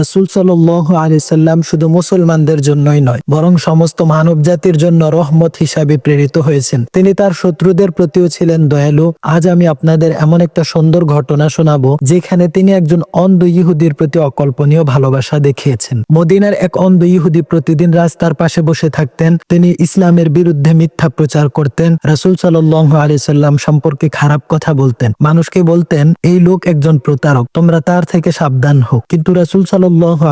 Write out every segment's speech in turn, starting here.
রসুল সাল্লাহ আলিয়াল্লাম শুধু মুসলমানদের জন্যই নয়, বরং সমস্ত মানব জাতির জন্য রহমত হিসাবে প্রেরিত হয়েছেন। তিনি তার শত্রুদের প্রতিও ছিলেন দয়ালু। আজ আমি আপনাদের এমন একটা সুন্দর ঘটনা শোনাবো, যেখানে তিনি একজন অন্ধ ইহুদির প্রতি অকল্পনীয় ভালোবাসা দেখিয়েছেন। মদিনার এক অন্ধ ইহুদি প্রতিদিন রাস্তার পাশে বসে থাকতেন, তিনি ইসলামের বিরুদ্ধে মিথ্যা প্রচার করতেন, রসুল সাল্লাহ আলিয়াল্লাম সম্পর্কে খারাপ কথা বলতেন। মানুষকে বলতেন, এই লোক একজন প্রতারক, তোমরা তার থেকে সাবধান হোক। কিন্তু রাসুল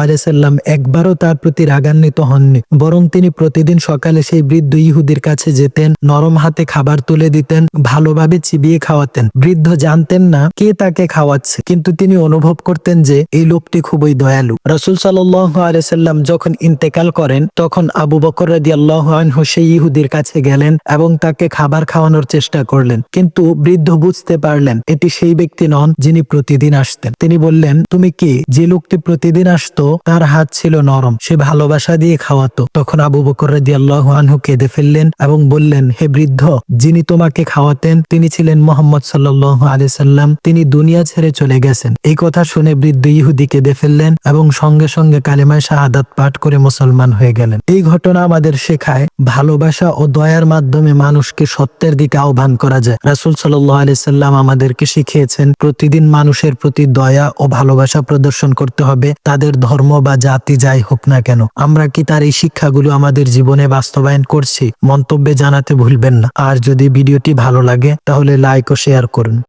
আলিয়াল্লাম একবারও তার প্রতি রাগান্বিত হননি, বরং তিনি প্রতিদিন সকালে সেই বৃদ্ধ ইহুদির কাছে যেতেন, নরম হাতে খাবার তুলে দিতেন, ভালোভাবে চিবিয়ে খাওয়াতেন। বৃদ্ধ জানতেন না কে তাকে খাওয়াচ্ছে, কিন্তু তিনি অনুভব করতেন যে এই লোকটি খুবই দয়ালু। রসুল সাল্লাহ আলিয়াল্লাম যখন ইন্তেকাল করেন, তখন আবু বকর রাদি আল্লাহ সেই ইহুদির কাছে গেলেন এবং তাকে খাবার খাওয়ানোর চেষ্টা করলেন, কিন্তু বৃদ্ধ বুঝতে পারলেন এটি সেই ব্যক্তি নন যিনি প্রতিদিন আসতেন। তিনি বললেন, তুমি কি? যে লোকটি প্রতিদিন আসতো, তার হাত ছিল নরম, সে ভালোবাসা দিয়ে খাওয়াতো। তখন আবু বকর আল্লাহ আনহু কেঁদে ফেললেন এবং বললেন, হে বৃদ্ধ, যিনি তোমাকে খাওয়াতেন, তিনি ছিলেন মোহাম্মদ সাল্লাহ সাল্লাম, তিনি দুনিয়া ছেড়ে চলে গেছেন। এই কথা শুনে বৃদ্ধ ইহুদি কেঁদে ফেললেন এবং সঙ্গে সঙ্গে কালেমায় শাহাদাত পাঠ করে মুসলমান হয়ে গেলেন। এই ঘটনা আমাদের শেখায়, ভালোবাসা ও দয়ার মাধ্যমে মানুষকে সত্যের দিকে আহ্বান করা যায়। রাসুল সাল্লাহ সাল্লাম আমাদেরকে শিখিয়েছেন, প্রতিদিন মানুষের প্রতি দয়া ও ভালোবাসা প্রদর্শন করতে হবে তাদের ধর্ম বা জাতি যাই হোক না কেন, আমরা কি তার এই শিক্ষাগুলো আমাদের জীবনে বাস্তবায়ন করছি? মন্তব্যে জানাতে ভুলবেন না। আর যদি ভিডিওটি ভালো লাগে, তাহলে লাইক ও শেয়ার করুন।